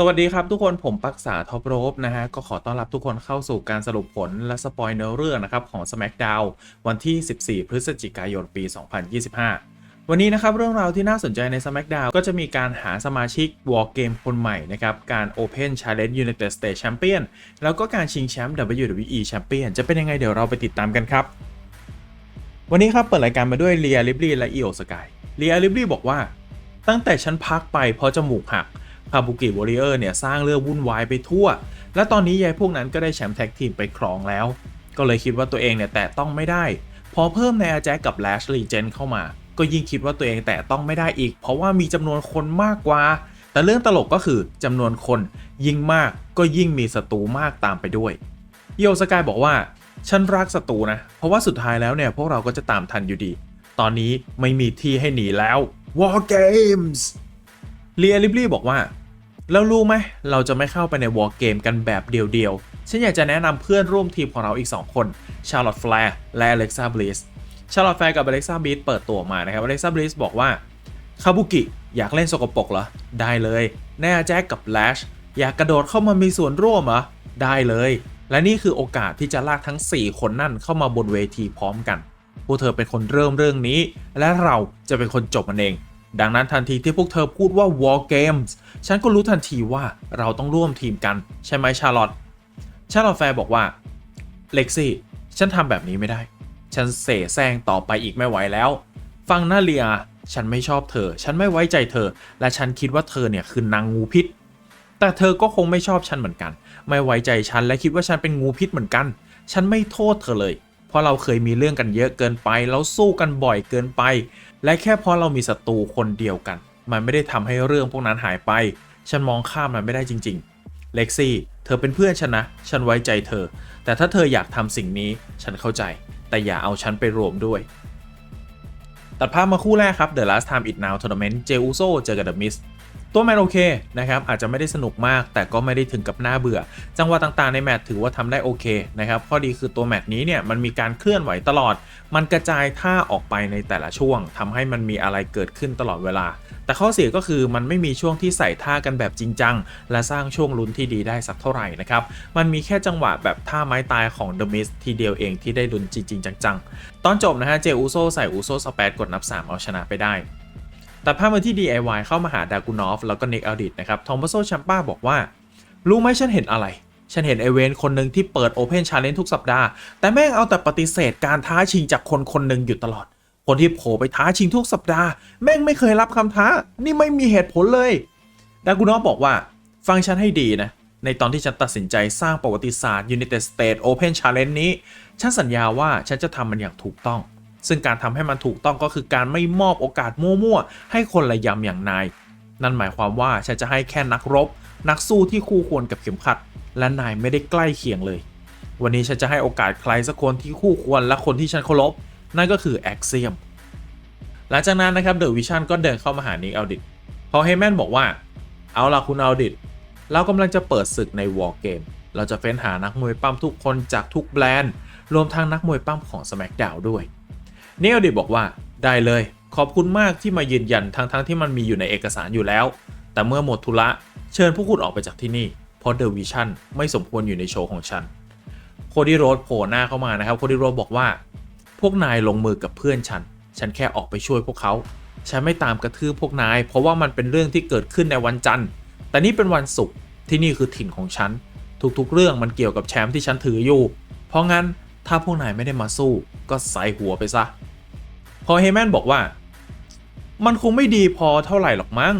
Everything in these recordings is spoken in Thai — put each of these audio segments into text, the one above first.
สวัสดีครับทุกคนผมปักษาท็อปโรบนะฮะ ก็ขอต้อนรับทุกคนเข้าสู่การสรุปผลและสปอยเนื้อเรื่องนะครับ ของ SmackDown วันที่ 14 พฤศจิกายนปี 2025 วันนี้นะครับ เรื่องราวที่น่าสนใจใน SmackDown ก็จะมีการหาสมาชิก War Game คนใหม่นะครับ การ Open Challenge United States Champion แล้วก็การชิงแชมป์ WWE Champion จะเป็นยังไงเดี๋ยวเราไปติดตามกันครับ วันนี้ครับเปิดรายการมาด้วยเลียลิบลีและอีโอสกายเลียลิบลีบอกว่า ตั้งแต่ฉันพักไปเพราะจมูกหัก คาบุกิวอริเออร์เนี่ยสร้างเรื่องวุ่นวายไปทั่ว และตอนนี้ยายพวกนั้นก็ได้แชมป์แท็กทีมไปครองแล้ว ก็เลยคิดว่าตัวเองเนี่ยแตะต้องไม่ได้ พอเพิ่มในอาแจ็คกับแลชลีเจนเข้ามา ก็ยิ่งคิดว่าตัวเองแตะต้องไม่ได้อีก เพราะว่ามีจำนวนคนมากกว่า แต่เรื่องตลกก็คือจำนวนคนยิ่งมากก็ยิ่งมีศัตรูมากตามไปด้วยโยสกายบอกว่าฉันรักศัตรูนะ เพราะว่าสุดท้ายแล้วเนี่ยพวกเราก็จะตามทันอยู่ดี ตอนนี้ไม่มีที่ให้หนีแล้ว War Games เลียลิบลี่บอกว่า แล้วรู้ไหมเราจะไม่เข้าไปในวอร์เกมกันแบบเดียวๆ ฉันอยากจะแนะนำเพื่อนร่วมทีมของเราอีก 2 คนชาร์ลอตแฟร์และอเล็กซ่าบลิสชาร์ลอตแฟร์กับอเล็กซ่าบลิสเปิดตัวมานะครับอเล็กซ่าบลิสบอกว่าคาบุกิอยากเล่นสกปรกเหรอ ได้เลยแน่แจ็คกับแลชอยากกระโดดเข้ามามีส่วนร่วมเหรอ ได้เลย และนี่คือโอกาสที่จะลากทั้ง 4 คนนั่นเข้ามาบนเวทีพร้อมกัน พวกเธอเป็นคนเริ่มเรื่องนี้ และเราจะเป็นคนจบมันเอง ดังนั้นทันทีที่พวกเธอพูดว่า War Games ฉันก็รู้ทันทีว่าเราต้องร่วมทีมกัน ใช่ไหมชาร์ลอตชาร์ลอตแฟร์บอกว่าเล็กซี่ฉันทำแบบนี้ไม่ได้ ฉันเสแสร้งต่อไปอีกไม่ไหวแล้ว ฟังนะเลีย ฉันไม่ชอบเธอ ฉันไม่ไว้ใจเธอ และฉันคิดว่าเธอเนี่ยคือนางงูพิษ แต่เธอก็คงไม่ชอบฉันเหมือนกัน ไม่ไว้ใจฉันและคิดว่าฉันเป็นงูพิษเหมือนกัน ฉันไม่โทษเธอเลย เพราะเราเคยมีเรื่องกันเยอะเกินไปแล้วสู้กันบ่อยเกินไป และแค่เพราะเรามีศัตรูคนเดียวกัน มันไม่ได้ทำให้เรื่องพวกนั้นหายไป ฉันมองข้ามมันไม่ได้จริง ๆ เล็กซี่ เธอเป็นเพื่อนฉันนะ ฉันไว้ใจเธอ แต่ถ้าเธออยากทำสิ่งนี้ ฉันเข้าใจ แต่อย่าเอาฉันไปรวมด้วย ตัดภาพมาคู่แรกครับ The Last Time It Now Tournament เจอุโซเจอกับ The Miz ตัวแมตช์โอเคนะครับอาจจะไม่ได้สนุกมาก แต่ก็ไม่ได้ถึงกับน่าเบื่อ จังหวะต่างๆในแมตช์ถือว่าทำได้โอเคนะครับข้อดีคือตัวแมตช์นี้เนี่ยมันมีการเคลื่อนไหวตลอด มันกระจายท่าออกไปในแต่ละช่วงทำให้มันมีอะไรเกิดขึ้นตลอดเวลา แต่ข้อเสียก็คือมันไม่มีช่วงที่ใส่ท่ากันแบบจริงจังและสร้างช่วงลุ้นที่ดีได้สักเท่าไหร่นะครับมันมีแค่จังหวะแบบท่าไม้ตายของ The Miz ทีเดียวเองที่ได้ลุ้นจริงๆจังๆ ตอนจบนะฮะเจอูโซใส่อูโซสเปดกดนับ 3 เอาชนะไปได้ ตัดภาพมาที่ DIY เข้ามาหาดากูนอฟแล้วก็นิกอ l ดิตนะครับทอม p โซชัมป้าบอกว่า รู้ไหมฉันเห็นอะไร ฉันเห็นไอเวนคนหนึ่งที่เปิด Open Challenge ทุกสัปดาห์ แต่แม่งเอาแต่ปฏิเสธการท้าชิงจากคนคนหนึ่งอยู่ตลอด คนที่โผล่ไปท้าชิงทุกสัปดาห์ แม่งไม่เคยรับคำท้า นี่ไม่มีเหตุผลเลย ดากูนอฟบอกว่า ฟังฉันให้ดีนะในตอนที่ฉันตัดสินใจสร้างประวัติศาสตร์ United States Open Challenge นี้ ฉันสัญญาว่าฉันจะทำมันอย่างถูกต้อง ซึ่งการทำให้มันถูกต้องก็คือการไม่มอบโอกาสมั่วๆ ให้คนระยำอย่างนาย นั่นหมายความว่าฉันจะให้แค่นักรบ นักสู้ที่คู่ควรกับเข็มขัด และนายไม่ได้ใกล้เคียงเลย วันนี้ฉันจะให้โอกาสใครสักคนที่คู่ควรและคนที่ฉันเคารพนั่นก็คือแอ็กเซียมหลังจากนั้นนะครับเดอะวิชั่นก็เดินเข้ามาหานิกเอลดิตพอเฮแมนบอกว่า เอาล่ะคุณเอลดิตเรากำลังจะเปิดศึกในวอร์เกมเราจะเฟ้นหานักมวยปั้มทุกคนจากทุกแบรนด์ รวมทั้งนักมวยปั้มของ SmackDown ด้วย เนลดิบอกว่าได้เลย ขอบคุณมากที่มายืนยันทั้งๆทที่มันมีอยู่ในเอกสารอยู่แล้ว แต่เมื่อหมดธุระเชิญพวกคุณออกไปจากที่นี่ เพราะเดอะวิชั่นไม่สมควรอยู่ในโชว์ของฉันโคดี้โรดโผล่หน้าเข้ามานะครับโคดี้โรดบอกว่า พวกนายลงมือกับเพื่อนฉัน ฉันแค่ออกไปช่วยพวกเขาฉันไม่ตามกระทืบพวกนาย เพราะว่ามันเป็นเรื่องที่เกิดขึ้นในวันจันทร์ แต่นี่เป็นวันศุกร์ที่นี่คือถิ่นของฉัน ทุกๆ เรื่องมันเกี่ยวกับแชมป์ที่ฉันถืออยู่ เพราะงั้นถ้าพวกนายไม่ได้มาสู้ ก็ใส่หัวไปซะ พอเฮแมนบอกว่า มันคงไม่ดีพอเท่าไหร่หรอกมั้ง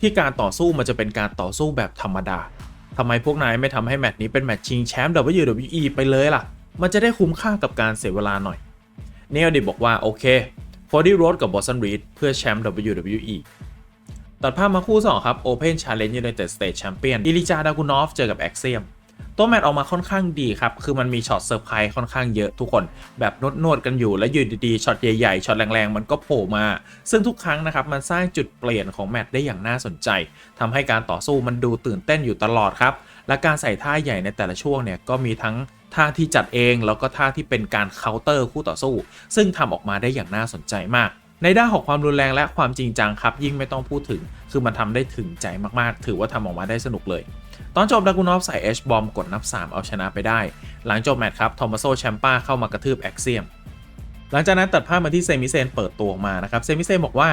ที่การต่อสู้มันจะเป็นการต่อสู้แบบธรรมดาทำไมพวกนายไม่ทำให้แมตช์นี้เป็นแมตช์ชิงแชมป์ WWE ไปเลยล่ะ มันจะได้คุ้มค่ากับการเสียเวลาหน่อย เนลดิบอกว่าโอเคโคดี้โรดกับบอสตันรีดเพื่อแชมป์ WWE ตัดภาพมาคู่ 2 ครับ Open Challenge United States Champion อิลิจาดากุนอฟเจอกับแอ็กเซียม ตัวแมตช์ออกมาค่อนข้างดีครับ คือมันมีช็อตเซอร์ไพรส์ค่อนข้างเยอะทุกคน แบบนวดๆกันอยู่ แล้วอยู่ดีๆช็อตใหญ่ๆช็อตแรงๆ มันก็โผล่มา ซึ่งทุกครั้งนะครับ มันสร้างจุดเปลี่ยนของแมตช์ได้อย่างน่าสนใจทำให้การต่อสู้มันดูตื่นเต้นอยู่ตลอดครับ และการใส่ท่าใหญ่ในแต่ละช่วงเนี่ยก็มีทั้งท่าที่จัดเองแล้วก็ท่าที่เป็นการเคาน์เตอร์คู่ต่อสู้ ซึ่งทำออกมาได้อย่างน่าสนใจมากในด้านของความรุนแรงและความจริงจังครับ ยิ่งไม่ต้องพูดถึง คือมันทำได้ถึงใจมากๆ ถือว่าทำออกมาได้สนุกเลย ตอนจบดากูนอฟใส่ H บอมกดนับ 3 เอาชนะไปได้ หลังจบแมตช์ครับทอมัสโซแชมป้าเข้ามากระทืบแอ็กเซียม หลังจากนั้นตัดภาพมาที่เซมิเซนเปิดตัวออกมานะครับเซมิเซนบอกว่า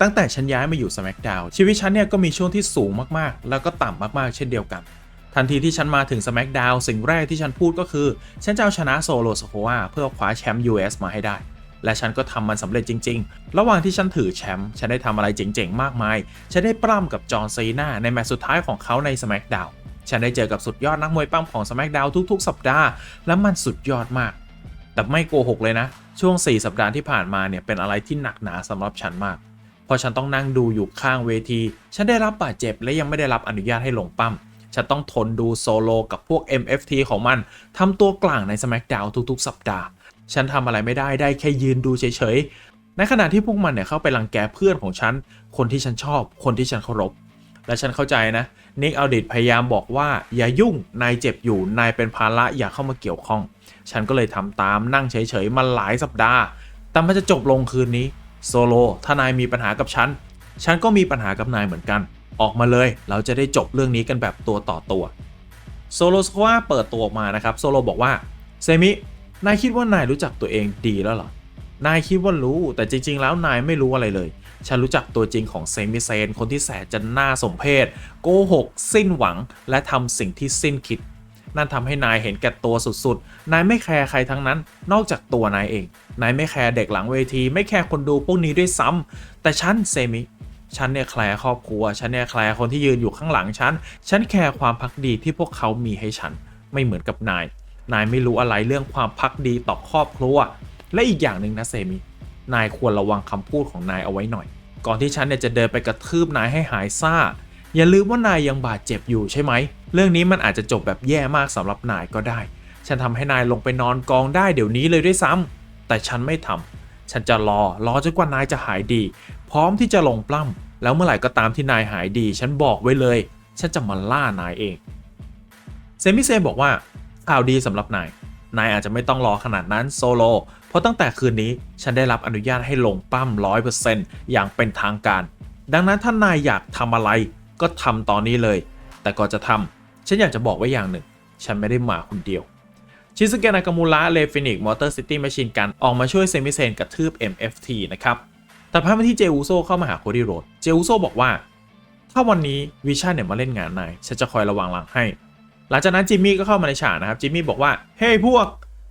ตั้งแต่ฉันย้ายมาอยู่ SmackDown ชีวิตฉันเนี่ยก็มีช่วงที่สูงมากๆ แล้วก็ต่ำมากๆ เช่นเดียวกัน ทันทีที่ฉันมาถึง SmackDown สิ่งแรกที่ฉันพูดก็คือ ฉันจะเอาชนะโซโลสโควาเพื่อคว้าแชมป์ US มาให้ได้ และฉันก็ทำมันสำเร็จจริง ๆ ระหว่างที่ฉันถือแชมป์ฉันได้ทำอะไรเจ๋งๆ มากมาย ฉันได้ปล้ำกับจอห์นซีนาในแมตช์สุดท้ายของเขาใน SmackDown ฉันได้เจอกับสุดยอดนักมวยปล้ำของ SmackDown ทุกๆ สัปดาห์ และมันสุดยอดมาก แต่ไม่โกหกเลยนะ ช่วง 4 สัปดาห์ที่ผ่านมาเนี่ยเป็นอะไรที่หนักหนาสำหรับฉันมาก เพราะฉันต้องนั่งดูอยู่ข้างเวที ฉันได้รับบาดเจ็บและยังไม่ได้รับอนุญาตให้ลงปั้มฉันต้องทนดูโซโลกับพวก MFT ของมันทำตัวกลางใน SmackDown ทุกๆ สัปดาห์ ฉันทำอะไรไม่ได้ได้แค่ยืนดูเฉยๆ ในขณะที่พวกมันเนี่ยเข้าไปรังแกเพื่อนของฉัน คนที่ฉันชอบ คนที่ฉันเคารพ และฉันเข้าใจนะนิกเอัลดิตพยายามบอกว่าอย่ายุ่ง นายเจ็บอยู่ นายเป็นภาระอย่าเข้ามาเกี่ยวข้อง ฉันก็เลยทำตามนั่งเฉยๆมาหลายสัปดาห์ แต่มันจะจบลงคืนนี้โซโลถ้านายมีปัญหากับฉัน ฉันก็มีปัญหากับนายเหมือนกัน ออกมาเลย เราจะได้จบเรื่องนี้กันแบบตัวต่อตัว โซโลสควาเปิดตัวออกมานะครับ โซโลบอกว่า เซมิ นายคิดว่านายรู้จักตัวเองดีแล้วเหรอ นายคิดว่ารู้แต่จริง ๆ แล้วนายไม่รู้อะไรเลย ฉันรู้จักตัวจริงของเซมิเซน คนที่แสนจะน่าสมเพชโกหก สิ้นหวัง และทำสิ่งที่สิ้นคิด นั่นทำให้นายเห็นแก่ตัวสุดๆ นายไม่แคร์ใครทั้งนั้น นอกจากตัวนายเอง นายไม่แคร์เด็กหลังเวที ไม่แคร์คนดูพวกนี้ด้วยซ้ำแต่ฉันเซมิฉันเนี่ยแคร์ครอบครัว ฉันเนี่ยแคร์คนที่ยืนอยู่ข้างหลังฉัน ฉันแคร์ความพักดีที่พวกเขามีให้ฉัน ไม่เหมือนกับนาย นายไม่รู้อะไรเรื่องความพักดีต่อครอบครัว และอีกอย่างหนึ่งนะเซมิ นายควรระวังคำพูดของนายเอาไว้หน่อย ก่อนที่ฉันเนี่ยจะเดินไปกระทืบนายให้หายซ่า อย่าลืมว่านายยังบาดเจ็บอยู่ใช่ไหม เรื่องนี้มันอาจจะจบแบบแย่มากสำหรับนายก็ได้ ฉันทำให้นายลงไปนอนกองได้เดี๋ยวนี้เลยด้วยซ้ำแต่ฉันไม่ทำฉันจะรอรอจนกว่านายจะหายดี พร้อมที่จะลงปล้ำแล้วเมื่อไหร่ก็ตามที่นายหายดี ฉันบอกไว้เลย ฉันจะมาล่านายเองเซมิเซบอกว่า ข่าวดีสำหรับนาย นายอาจจะไม่ต้องรอขนาดนั้นโซโล เพราะตั้งแต่คืนนี้ฉันได้รับอนุญาตให้ลงปั้ม100%อย่างเป็นทางการ ดังนั้นถ้านายอยากทำอะไรก็ทำตอนนี้เลย แต่ก่อนจะทำฉันอยากจะบอกไว้อย่างหนึ่ง ฉันไม่ได้มาคนเดียวชิซุเกะนากามูระเลฟินิกมอเตอร์ซิตี้แมชชีนกันออกมาช่วยเซมิเซนกระทืบ MFT นะครับแต่ภาพมาที่เจอูโซเข้ามาหาโคดี้โรด เจอูโซบอกว่า ถ้าวันนี้วิชั่นเนี่ยมาเล่นงานนาย ฉันจะคอยระวังหลังให้ หลังจากนั้นจิมมี่ก็เข้ามาในฉากนะครับจิมมี่บอกว่าเฮ้ hey, พวก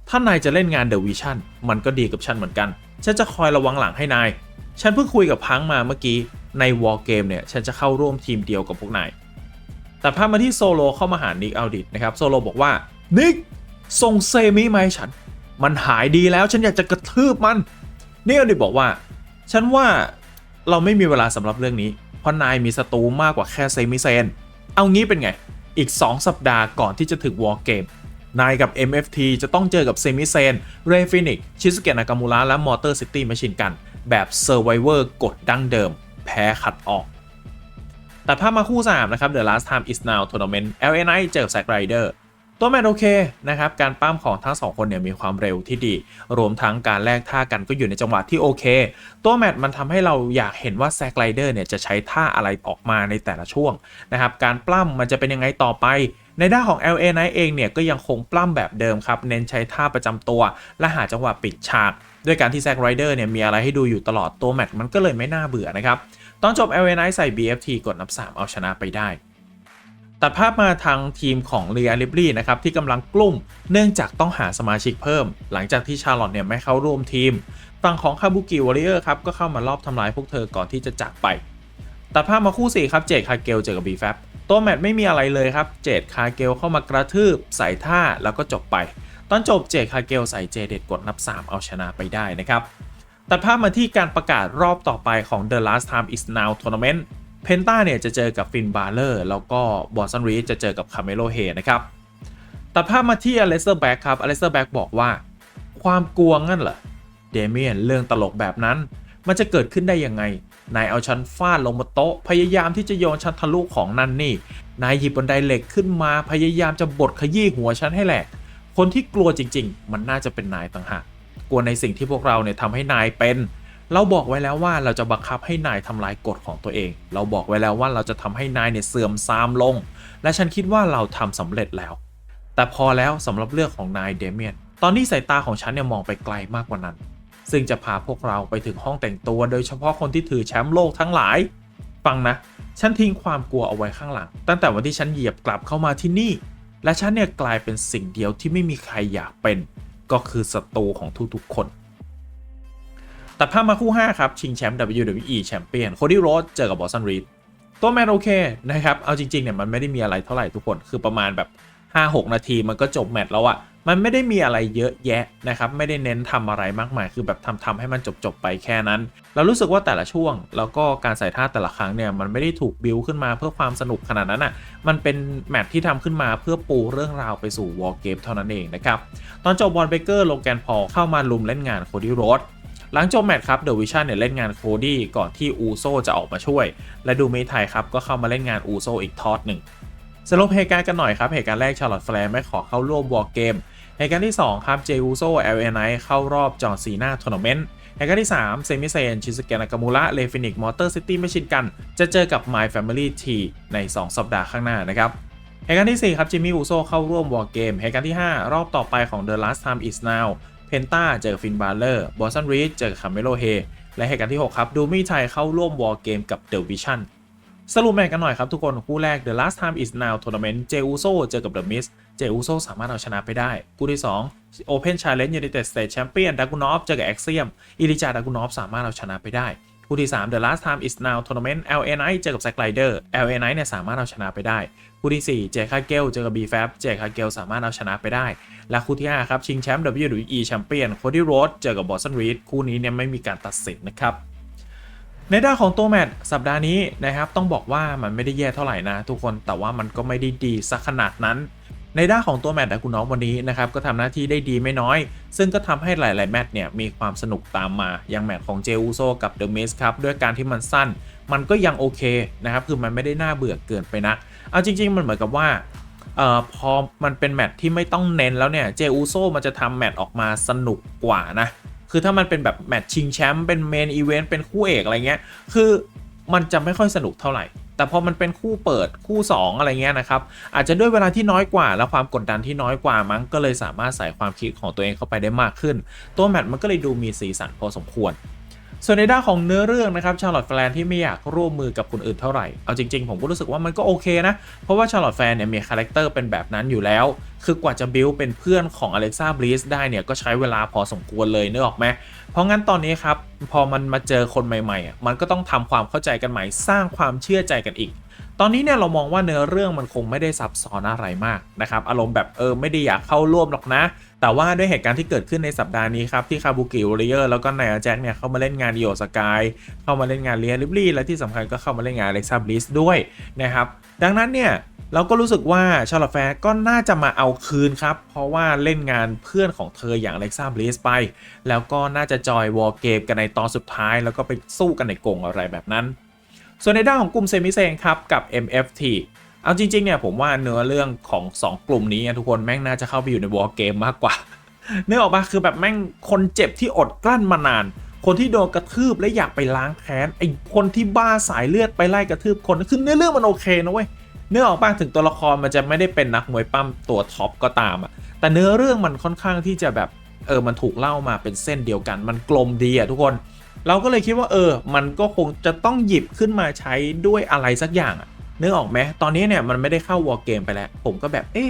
ถ้านายจะเล่นงานเดอะวิชั่นมันก็ดีกับฉันเหมือนกัน ฉันจะคอยระวังหลังให้นาย ฉันเพิ่งคุยกับพังมาเมื่อกี้ในวอลเกมเนี่ยฉันจะเข้าร่วมทีมเดียวกับพวกนายแต่ภาพมาที่โซโลเข้ามาหานิกอัลดิตนะครับโซโลบอกว่านิกส่งเซมิมาให้ฉัน มันหายดีแล้วฉันอยากจะกระทืบมันนิกอัลดิตบอกว่า ฉันว่าเราไม่มีเวลาสำหรับเรื่องนี้เพราะนายมีศัตรูมากกว่าแค่เซมิเซนเอางี้เป็นไง อีก 2 สัปดาห์ก่อนที่จะถึงวอลเกมนายกับ MFT จะต้องเจอกับเซมิเซน เรฟินิก ชิสเกะนากามูระและมอเตอร์ซิตี้มาชินกัน แบบเซอร์ไวเวอร์กดดั้งเดิม แพ้ขัดออกแต่ภาพมาคู่ 3 นะครับ The Last Time Is Now Tournament LNI เจอแซกไรเดอร์ ตัวแมตช์โอเคนะครับการปั้มของทั้ง2คนเนี่ยมีความเร็วที่ดี รวมทั้งการแลกท่ากันก็อยู่ในจังหวะที่โอเค ตัวแมตช์มันทำให้เราอยากเห็นว่าแซกไรเดอร์เนี่ยจะใช้ท่าอะไรออกมาในแต่ละช่วงนะครับการปล้ำมันจะเป็นยังไงต่อไปในด้านของ LA n i g h t เองเนี่ยก็ยังคงปล้ำแบบเดิมครับ เน้นใช้ท่าประจำตัว และหาจังหวะปิดฉาก ด้วยการที่แซกไรเดอร์เนี่ยมีอะไรให้ดูอยู่ตลอดตัวแมตช์มันก็เลยไม่น่าเบื่อนะครับ ตอนจบ LA n i g h t ใส่ BFT กดนับ 3 เอาชนะไปได้ ตัดภาพมาทางทีมของเรียลิบลี่นะครับที่กำลังกลุ่มเนื่องจากต้องหาสมาชิกเพิ่ม หลังจากที่ชาร์ลอตเนี่ยไม่เข้าร่วมทีมฝั่งของคาบุกิวอริเออร์ครับก็เข้ามารอบทำลายพวกเธอก่อนที่จะจากไป ตัดภาพมาคู่ 4 ครับเจดคาเกลเจอกับบีแฟบตัวแมตช์ไม่มีอะไรเลยครับเจดคาเกลเข้ามากระทืบใส่ท่าแล้วก็จบไป ตอนจบเจดคาเกลใส่เจเด็ดกดนับ 3 เอาชนะไปได้นะครับตัดภาพมาที่การประกาศรอบต่อไปของ The Last Time Is Now Tournament เพนต้าเนี่ยจะเจอกับฟินบาร์เลอร์แล้วก็บอสซันรีจะเจอกับคาเมโลเฮนะครับตัดภาพมาที่อเลสเตอร์แบ็กครับอเลสเตอร์แบ็กบอกว่า ความกลัวงั้นเหรอเดเมียนเรื่องตลกแบบนั้น มันจะเกิดขึ้นได้ยังไง นายเอาฉันฟาดลงบนโต๊ะ พยายามที่จะโยนฉันทะลุของนั่นนี่ นายหยิบบันไดเหล็กขึ้นมาพยายามจะบดขยี้หัวฉันให้แหลก คนที่กลัวจริง ๆ มันน่าจะเป็นนายต่างหากกลัวในสิ่งที่พวกเราเนี่ยทำให้นายเป็น เราบอกไว้แล้วว่าเราจะบังคับให้นายทำลายกฎของตัวเอง เราบอกไว้แล้วว่าเราจะทำให้นายเนี่ยเสื่อมทรามลง และฉันคิดว่าเราทำสำเร็จแล้ว แต่พอแล้วสำหรับเรื่องของนายเดเมียน ตอนนี้สายตาของฉันเนี่ยมองไปไกลมากกว่านั้น ซึ่งจะพาพวกเราไปถึงห้องแต่งตัว โดยเฉพาะคนที่ถือแชมป์โลกทั้งหลาย ฟังนะ ฉันทิ้งความกลัวเอาไว้ข้างหลัง ตั้งแต่วันที่ฉันเหยียบกลับเข้ามาที่นี่ และฉันเนี่ยกลายเป็นสิ่งเดียวที่ไม่มีใครอยากเป็น ก็คือศัตรูของทุกๆคน ตัดภาพมาคู่ 5 ครับ ชิงแชมป์ WWE แชมเปี้ยนโคดี้โรสเจอกับบอสตันรีดตัวแมนโอเคนะครับ เอาจริงๆเนี่ยมันไม่ได้มีอะไรเท่าไหร่ทุกคนคือประมาณแบบ 5-6 นาทีมันก็จบแมตช์แล้วอะมันไม่ได้มีอะไรเยอะแยะนะครับ ไม่ได้เน้นทำอะไรมากมาย คือแบบทำทำให้มันจบจบๆไปแค่นั้น เรารู้สึกว่าแต่ละช่วง แล้วก็การใส่ท่าแต่ละครั้งเนี่ย มันไม่ได้ถูกบิวขึ้นมาเพื่อความสนุกขนาดนั้นอะมันเป็นแมตช์ที่ทำขึ้นมาเพื่อปูเรื่องราวไปสู่วอลเกมเท่านั้นเองนะครับ ตอนจบบอลเบเกอร์โลแกนพอเข้ามาลุมเล่นงานโคดี้โรส หลังจบแมตช์ครับเดอะวิชั่นเนี่ยเล่นงานโคดี้ก่อนที่อูโซจะออกมาช่วย และดูเมทไทยครับก็เข้ามาเล่นงานอูโซอีกทอดหนึ่งสรุปเหตุการณ์กันหน่อยครับเหตุการณ์แรกชาร์ลอตแฟร์ไม่ขอเข้าร่วมวอร์เกมเหตุการณ์ที่ 2 ครับเจอูโซเอลเอไนเข้ารอบจอห์นซีนาทัวร์นาเมนต์เหตุการณ์ที่ 3 เซมิเซน ชิสเกะนากามูระเลฟินิก มอเตอร์ซิตี้ไม่ชินกัน จะเจอกับ My Family T ใน 2 สัปดาห์ข้างหน้านะครับเหตุการณ์ที่ 4 ครับจิมมี่อูโซเข้าร่วมวอร์เกมเหตุการณ์ที่ 5 รอบต่อไปของ The Last Time Is Now เพนต้าเจอฟินบาร์เลอร์บอสตันรีดเจอคาเมโลเฮและเหตุการณ์ที่ 6 ครับ ดูมี่ไทยเข้าร่วมวอร์เกมกับเดอะวิชั่นสรุปแมตช์กันหน่อยครับทุกคน คู่แรก The Last Time Is Now Tournament เจอูโซเจอกับ The Miz เจอูโซสามารถเอาชนะไปได้ คู่ที่ 2 Open Challenge United States Champion ดากูนอฟเจอกับ Axiom อิริจาดากูนอฟสามารถเอาชนะไปได้ คู่ที่ 3 The Last Time Is Now Tournament LNI เจอกับ Zack Ryder LNI เนี่ยสามารถเอาชนะไปได้ คู่ที่ 4 เจคาเกลเจอกับ BFAB เจคาเกลสามารถเอาชนะไปได้ และคู่ที่ 5 ครับ ชิงแชมป์ WWE Champion Cody Rhodes เจอกับ Boston Reed คู่นี้เนี่ยไม่มีการตัดสินนะครับในด้านของตัวแมตช์สัปดาห์นี้นะครับต้องบอกว่ามันไม่ได้แย่เท่าไหร่นะทุกคนแต่ว่ามันก็ไม่ได้ดีสักขนาดนั้น ในด้านของตัวแมตช์ดากูน้องวันนี้นะครับก็ทำหน้าที่ได้ดีไม่น้อย ซึ่งก็ทำให้หลาย ๆ แมตช์เนี่ยมีความสนุกตามมา อย่างแมตช์ของเจอูโซกับเดอะเมสครับด้วยการที่มันสั้น มันก็ยังโอเคนะครับคือมันไม่ได้น่าเบื่อเกินไปนะ เอาจริง ๆ มันเหมือนกับว่าออพอมันเป็นแมตที่ไม่ต้องเน้นแล้วเนี่ยเจอูโซมันจะทำแมตออกมาสนุกกว่านะ คือถ้ามันเป็นแบบแมตชิงแชมป์เป็นเมนอีเวนต์เป็นคู่เอกอะไรเงี้ย คือมันจะไม่ค่อยสนุกเท่าไหร่ แต่พอมันเป็นคู่เปิดคู่ 2 อะไรเงี้ยนะครับ อาจจะด้วยเวลาที่น้อยกว่า และความกดดันที่น้อยกว่ามั้งก็เลยสามารถใส่ความคิดของตัวเองเข้าไปได้มากขึ้น ตัวแมตมันก็เลยดูมีสีสันพอสมควร ส่วนในด้านของเนื้อเรื่องนะครับชาร์ลอตแฟนที่ไม่อยากร่วมมือกับคนอื่นเท่าไหร่ เอาจริงๆ ผมก็รู้สึกว่ามันก็โอเคนะ เพราะว่าชาร์ลอตแฟนเนี่ยมีคาแรคเตอร์เป็นแบบนั้นอยู่แล้ว คือกว่าจะบิวเป็นเพื่อนของอเล็กซ่าบลีสได้เนี่ยก็ใช้เวลาพอสมควรเลยเนึกออกไหมเพราะงั้นตอนนี้ครับพอมันมาเจอคนใหม่ๆ มันก็ต้องทำความเข้าใจกันใหม่สร้างความเชื่อใจกันอีกตอนนี้เนี่ยเรามองว่าเนื้อเรื่องมันคงไม่ได้ซับซ้อนอะไรมากนะครับอารมณ์แบบเออไม่ได้อยากเข้าร่วมหรอกนะ แต่ว่าด้วยเหตุการณ์ที่เกิดขึ้นในสัปดาห์นี้ครับ ที่คาบุกิวอริเออร์แล้วก็นายอาแจ็คเนี่ยเข้ามาเล่นงานดิโอสกายเข้ามาเล่นงานเลียริบลี่และที่สำคัญก็เข้ามาเล่นงานอเล็กซ่าบลิสด้วยนะครับ ดังนั้นเนี่ยเราก็รู้สึกว่าชาร์ลแฟร์ก็น่าจะมาเอาคืนครับ เพราะว่าเล่นงานเพื่อนของเธออย่างเล็กซ่าบลิสไป แล้วก็น่าจะจอยวอลเกมกันในตอนสุดท้าย แล้วก็ไปสู้กันในกงอะไรแบบนั้น ส่วนในด้านของกลุ่มเซมิเซงครับกับ MFT เอาจริงๆเนี่ยผมว่าเนื้อเรื่องของ 2 กลุ่มนี้ทุกคนแม่งน่าจะเข้าไปอยู่ในวอลเกมมากกว่าเนื้อออกมาคือแบบแม่งคนเจ็บที่อดกลั้นมานาน คนที่โดนกระทืบและอยากไปล้างแค้นไอ้คนที่บ้าสายเลือดไปไล่กระทืบคนคือเนื้อเรื่องมันโอเคนะเว้ยเนื้อออกมาถึงตัวละครมันจะไม่ได้เป็นนักมวยปั้มตัวท็อปก็ตามอะแต่เนื้อเรื่องมันค่อนข้างที่จะแบบเออมันถูกเล่ามาเป็นเส้นเดียวกัน มันกลมดีอะทุกคน เราก็เลยคิดว่าเออ มันก็คงจะต้องหยิบขึ้นมาใช้ด้วยอะไรสักอย่างอะ นึกออกไหมตอนนี้เนี่ยมันไม่ได้เข้าวอร์เกมไปแล้ว ผมก็แบบเอ๊ะ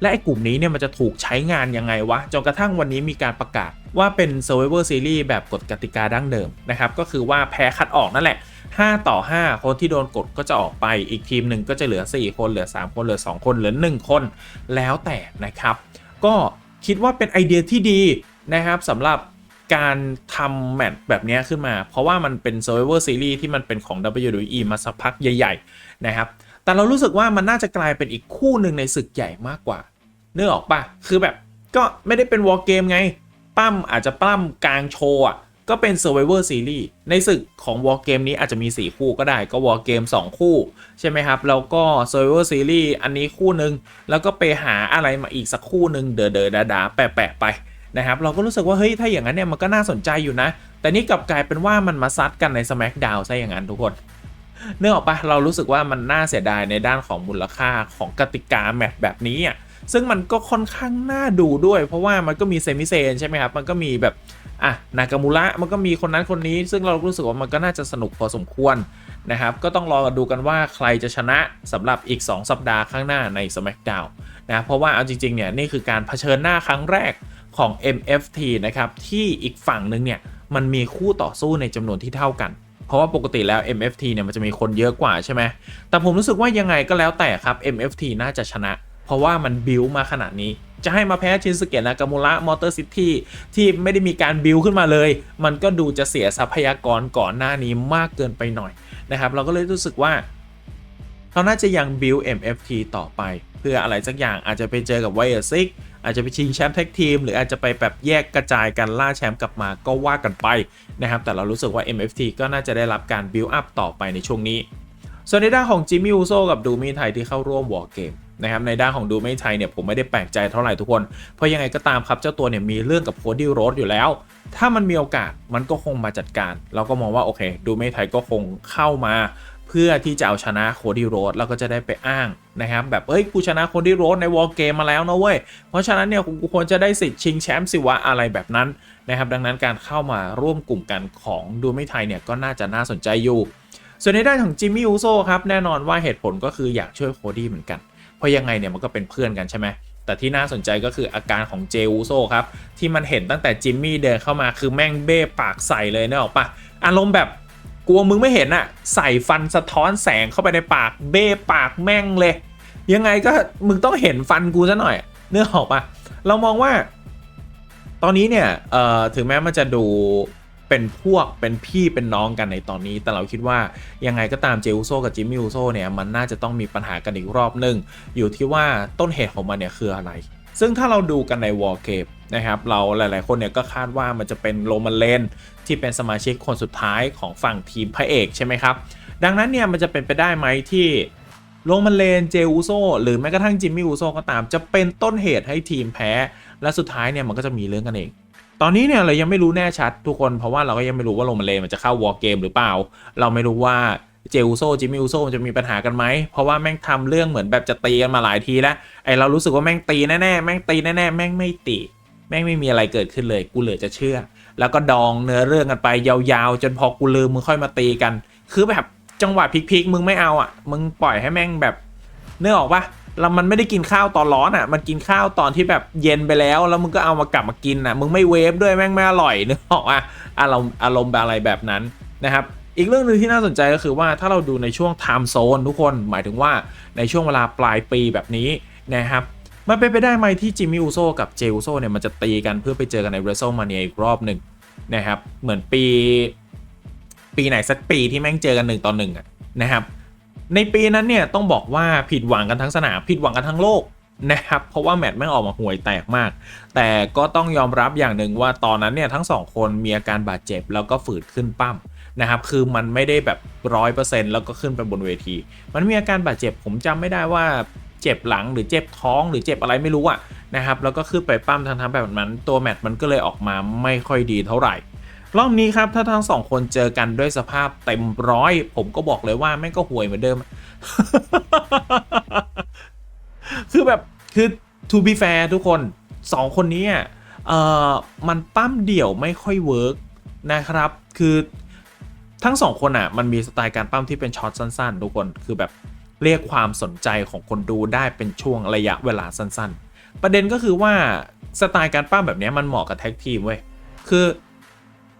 และไอ้กลุ่มนี้เนี่ยมันจะถูกใช้งานยังไงวะ จนกระทั่งวันนี้มีการประกาศว่าเป็น Survivor Series แบบกฎกติกาดั้งเดิมนะครับ ก็คือว่าแพ้คัดออกนั่นแหละ 5 ต่อ 5 คนที่โดนกดก็จะออกไปอีกทีมหนึ่งก็จะเหลือ 4 คนเหลือ 3 คนเหลือ 2 คนเหลือ 1 คน แล้วแต่นะครับ ก็คิดว่าเป็นไอเดียที่ดีนะครับสำหรับการทำแมตช์แบบนี้ขึ้นมา เพราะว่ามันเป็น Survivor Series ที่มันเป็นของ WWE มาสักพักใหญ่ นะครับ แต่เรารู้สึกว่ามันน่าจะกลายเป็นอีกคู่หนึ่งในศึกใหญ่มากกว่าเนื้อออกปะคือแบบก็ไม่ได้เป็นวอลเกมไง ปั้มอาจจะปั้มกลางโชว์อะก็เป็น Survivor Series ในศึกของวอลเกมนี้อาจจะมี 4 คู่ก็ได้ก็วอลเกม2คู่ ใช่ไหมครับ แล้วก็ Survivor Series อันนี้คู่หนึ่งแล้วก็ไปหาอะไรมาอีกสักคู่หนึ่งเดอเดอดาดาแปะแปะไปนะครับ เราก็รู้สึกว่า เฮ้ย ถ้าอย่างนั้นเนี่ย มันก็น่าสนใจอยู่นะ แต่นี่กลับกลายเป็นว่ามันมาซัดกันใน SmackDown ซะอย่างนั้นทุกคน เนื่องออกปะเรารู้สึกว่ามันน่าเสียดายในด้านของมูลค่าของกติกาแมตช์แบบนี้อะซึ่งมันก็ค่อนข้างน่าดูด้วย เพราะว่ามันก็มีเซมิเซนใช่ไหมครับ มันก็มีแบบอะนากามูระมันก็มีคนนั้นคนนี้ ซึ่งเรารู้สึกว่ามันก็น่าจะสนุกพอสมควรนะครับ ก็ต้องรอดูกันว่าใครจะชนะสำหรับอีก 2 สัปดาห์ข้างหน้าใน SmackDown นะเพราะว่าเอาจริงๆเนี่ยนี่คือการเผชิญหน้าครั้งแรกของ MFT นะครับที่อีกฝั่งหนึ่งเนี่ยมันมีคู่ต่อสู้ในจำนวนที่เท่ากัน เพราะว่าปกติแล้ว MFT เนี่ยมันจะมีคนเยอะกว่าใช่ไหม แต่ผมรู้สึกว่ายังไงก็แล้วแต่ครับ MFT น่าจะชนะ เพราะว่ามันบิวมาขนาดนี้ จะให้มาแพ้ชินสเกะนากามูระมอเตอร์ซิตี้ที่ไม่ได้มีการบิวขึ้นมาเลย มันก็ดูจะเสียทรัพยากรก่อนหน้านี้มากเกินไปหน่อยนะครับ เราก็เลยรู้สึกว่าเขาน่าจะยังบิว MFT ต่อไป เพื่ออะไรสักอย่างอาจจะไปเจอกับไวเออร์ซิก อาจจะไปชิงแชมป์แท็กทีมหรืออาจจะไปแบบแยกกระจายกันล่าแชมป์กลับมาก็ว่ากันไปนะครับแต่เรารู้สึกว่า MFT ก็น่าจะได้รับการบิวอัพต่อไปในช่วงนี้ ส่วนในด้านของจิมมี่อูโซกับดูมี่ไทยที่เข้าร่วมวอร์เกมนะครับในด้านของดูมี่ไทยเนี่ยผมไม่ได้แปลกใจเท่าไหร่ทุกคน เพราะยังไงก็ตามครับเจ้าตัวเนี่ยมีเรื่องกับโคดี้โรสอยู่แล้ว ถ้ามันมีโอกาสมันก็คงมาจัดการ เราก็มองว่าโอเค ดูมี่ไทยก็คงเข้ามา พื่อที่จะเอาชนะโคดี้โรสแล้วก็จะได้ไปอ้างนะครับแบบเอ้ยกูชนะโคดี้โรสในวอลเกมมาแล้วนะเว้ย เพราะฉะนั้นเนี่ยกูควรจะได้สิทธิ์ชิงแชมป์สิวะอะไรแบบนั้นนะครับดังนั้นการเข้ามาร่วมกลุ่มกันของดูไม่ไทยเนี่ยก็น่าจะน่าสนใจอยู่ ส่วนในด้านของจิมมี่อูโซครับแน่นอนว่าเหตุผลก็คืออยากช่วยโคดี้เหมือนกัน เพราะยังไงเนี่ยมันก็เป็นเพื่อนกันใช่ไหมแต่ที่น่าสนใจก็คืออาการของเจอูโซครับที่มันเห็นตั้งแต่จิมมี่เดินเข้ามาคือแม่งเบ้ปากใส่เลยนะออกปะอารมณ์แบบ กลัวมึงไม่เห็นอะใส่ฟันสะท้อนแสงเข้าไปในปาก เบ้ปากแม่งเลย ยังไงก็มึงต้องเห็นฟันกูซะหน่อย เนื้อออกปะเรามองว่า ตอนนี้เนี่ยเอ่อถึงแม้มันจะดูเป็นพวกเป็นพี่เป็นน้องกันในตอนนี้ แต่เราคิดว่ายังไงก็ตามเจอุโซกับจิมมี่อุโซเนี่ยมันน่าจะต้องมีปัญหากันอีกรอบหนึ่งอยู่ที่ว่าต้นเหตุของมันเนี่ยคืออะไร ซึ่งถ้าเราดูกันในวอลเกมนะครับเราหลาย ๆ คนเนี่ยก็คาดว่ามันจะเป็นโรมันเลน ที่เป็นสมาชิกคนสุดท้ายของฝั่งทีมพระเอกใช่ไหมครับ ดังนั้นเนี่ยมันจะเป็นไปได้ไหมที่โรมันเลนเจอุโซหรือแม้กระทั่งจิมมี่อุโซก็ตาม จะเป็นต้นเหตุให้ทีมแพ้ และสุดท้ายเนี่ยมันก็จะมีเรื่องกันเอง ตอนนี้เนี่ยเรายังไม่รู้แน่ชัดทุกคนเพราะว่าเราก็ยังไม่รู้ว่าโรมันเลนมันจะเข้าวอลเกมหรือเปล่า เราไม่รู้ว่าเจอุโซจิมมี่อุโซจะมีปัญหากันไหม เพราะว่าแม่งทำเรื่องเหมือนแบบจะตีกันมาหลายทีแล้วไอเรารู้สึกว่าแม่งตีแน่ๆแม่งตีแน่ๆแม่งไม่ตีแม่งไม่มีอะไรเกิดขึ้นเลยกูเหลือจะเชื่อ แล้วก็ดองเนื้อเรื่องกันไปยาวๆ จนพอกูลืมมึงค่อยมาตีกัน คือแบบจังหวะพลิกๆมึงไม่เอาอะ มึงปล่อยให้แม่งแบบเนื้อออกปะแล้วมันไม่ได้กินข้าวตอนร้อนอะ มันกินข้าวตอนที่แบบเย็นไปแล้ว แล้วมึงก็เอามากลับมากินอะ มึงไม่เวฟด้วยแม่งไม่อร่อยเนึกออกอะอารมณ์อารมณ์แบบอะไรแบบนั้นนะครับอีกเรื่องหนึ่งที่น่าสนใจก็คือว่าถ้าเราดูในช่วงไทม์โซนทุกคนหมายถึงว่าในช่วงเวลาปลายปีแบบนี้นะครับ มันเป็นไปได้ไหมที่จิมมี่อูโซกับเจอูโซเนี่ยมันจะตีกันเพื่อไปเจอกันใน WrestleMania อีกรอบหนึ่งนะครับ เหมือนปี ปีไหนสักปีที่แม่งเจอกันหนึ่งต่อหนึ่งอะนะครับ ในปีนั้นเนี่ยต้องบอกว่าผิดหวังกันทั้งสนามผิดหวังกันทั้งโลกนะครับ เพราะว่าแมตช์แม่งออกมาห่วยแตกมาก แต่ก็ต้องยอมรับอย่างหนึ่งว่าตอนนั้นเนี่ยทั้งสองคนมีอาการบาดเจ็บแล้วก็ฝืดขึ้นปั้มนะครับ คือมันไม่ได้แบบร้อยเปอร์เซ็นต์แล้วก็ขึ้นไปบนเวที มันมีอาการบาดเจ็บผมจำไม่ได้ว่า เจ็บหลังหรือเจ็บท้องหรือเจ็บอะไรไม่รู้อะนะครับแล้วก็ขึ้นไปปั้มทั้งทั้งแบบนั้น ตัวแมตช์มันก็เลยออกมาไม่ค่อยดีเท่าไหร่ รอบนี้ครับถ้าทั้งสองคนเจอกันด้วยสภาพเต็มร้อย ผมก็บอกเลยว่าแม่งก็ห่วยเหมือนเดิม คือแบบคือ to be fair ทุกคนสองคนนี้อะเอ่อมันปั้มเดี่ยวไม่ค่อยเวิร์กนะครับ คือทั้งสองคนอะมันมีสไตล์การปั้มที่เป็นช็อตสั้นๆ ทุกคนคือแบบ เรียกความสนใจของคนดูได้เป็นช่วงระยะเวลาสั้นๆ ประเด็นก็คือว่าสไตล์การปั้มแบบนี้มันเหมาะกับแท็กทีมเว้ย คือ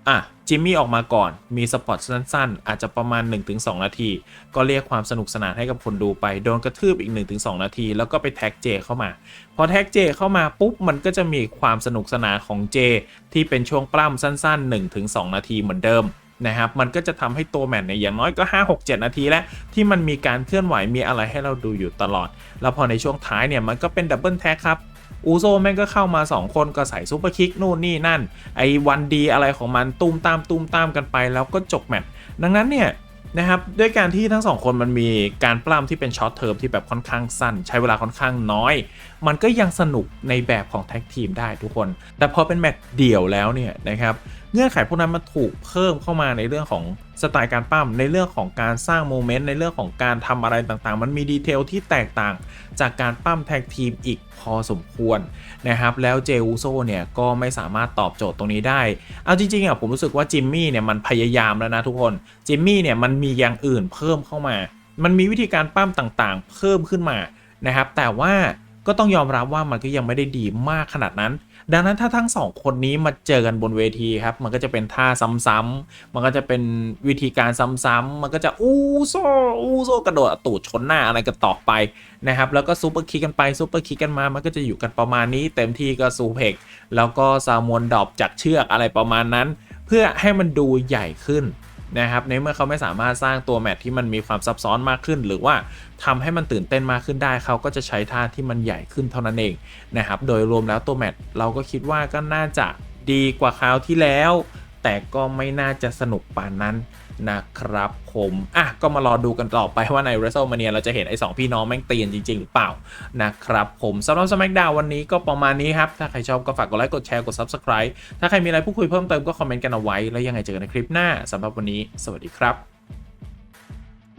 อะจิมมี่ออกมาก่อนมีสปอตสั้นๆ อาจจะประมาณ 1-2 นาที ก็เรียกความสนุกสนานให้กับคนดูไป โดนกระทืบอีก 1-2 นาที แล้วก็ไปแท็กเจเข้ามา พอแท็กเจเข้ามาปุ๊บ มันก็จะมีความสนุกสนานของเจ ที่เป็นช่วงปล้ำสั้น ๆ 1-2 นาทีเหมือนเดิม นะครับมันก็จะทำให้ตัวแมตช์เนี่ยอย่างน้อยก็ 5-6-7 นาทีแล้วที่มันมีการเคลื่อนไหวมีอะไรให้เราดูอยู่ตลอด แล้วพอในช่วงท้ายเนี่ยมันก็เป็นดับเบิลแท็กครับอูโซแม่งก็เข้ามา 2 คนก็ใส่ซุปเปอร์คิกนู่นนี่นั่น ไอ้วันดีอะไรของมันตุ้มตามตุ้มตามกันไป แล้วก็จบแมตช์ดังนั้นเนี่ยนะครับด้วยการที่ทั้งสองคนมันมีการปล้ำที่เป็นช็อตเทอมที่แบบค่อนข้างสั้น ใช้เวลาค่อนข้างน้อย มันก็ยังสนุกในแบบของแท็กทีมได้ทุกคน แต่พอเป็นแมตช์เดี่ยวแล้วเนี่ยนะครับ เงื่อนไขพวกนั้นมันถูกเพิ่มเข้ามาในเรื่องของสไตล์การปั้มในเรื่องของการสร้างโมเมนต์ในเรื่องของการทำอะไรต่างๆ มันมีดีเทลที่แตกต่างจากการปั้มแท็กทีมอีกพอสมควรนะครับ แล้วเจอูโซเนี่ยก็ไม่สามารถตอบโจทย์ตรงนี้ได้ เอาจริงๆอะผมรู้สึกว่าจิมมี่เนี่ยมันพยายามแล้วนะทุกคน จิมมี่เนี่ยมันมีอย่างอื่นเพิ่มเข้ามา มันมีวิธีการปั้มต่างๆ เพิ่มขึ้นมานะครับ แต่ว่าก็ต้องยอมรับว่ามันก็ยังไม่ได้ดีมากขนาดนั้น ดังนั้นถ้าทั้งสองคนนี้มาเจอกันบนเวทีครับ มันก็จะเป็นท่าซ้ำๆมันก็จะเป็นวิธีการซ้ำๆมันก็จะอู้โซอู้โซกระโดดตูดชนหน้าอะไรกันต่อไปนะครับ แล้วก็ซูเปอร์คิกกันไปซูเปอร์คิกกันมา มันก็จะอยู่กันประมาณนี้ เต็มที่ก็ซูเพกแล้วก็ซามวนดรอปจากเชือกอะไรประมาณนั้น เพื่อให้มันดูใหญ่ขึ้น นะครับในเมื่อเขาไม่สามารถสร้างตัวแมทที่มันมีความซับซ้อนมากขึ้น หรือว่าทำให้มันตื่นเต้นมากขึ้นได้ เขาก็จะใช้ท่าที่มันใหญ่ขึ้นเท่านั้นเองนะครับโดยรวมแล้วตัวแมทเราก็คิดว่าก็น่าจะดีกว่าคราวที่แล้ว แต่ก็ไม่น่าจะสนุกปานนั้น นะครับผมอะก็มารอดูกันต่อไปว่าใน WrestleMania เราจะเห็นไอ้สองพี่น้องแม่งตียนจริง ๆ หรือเปล่านะครับผมสำหรับ SmackDown วันนี้ก็ประมาณนี้ครับ ถ้าใครชอบก็ฝากกดไลค์กดแชร์กด Subscribe ถ้าใครมีอะไรพูดคุยเพิ่มเติมก็คอมเมนต์กันเอาไว้ แล้วยังไงเจอกันในคลิปหน้าสำหรับวันนี้ สวัสดีครับ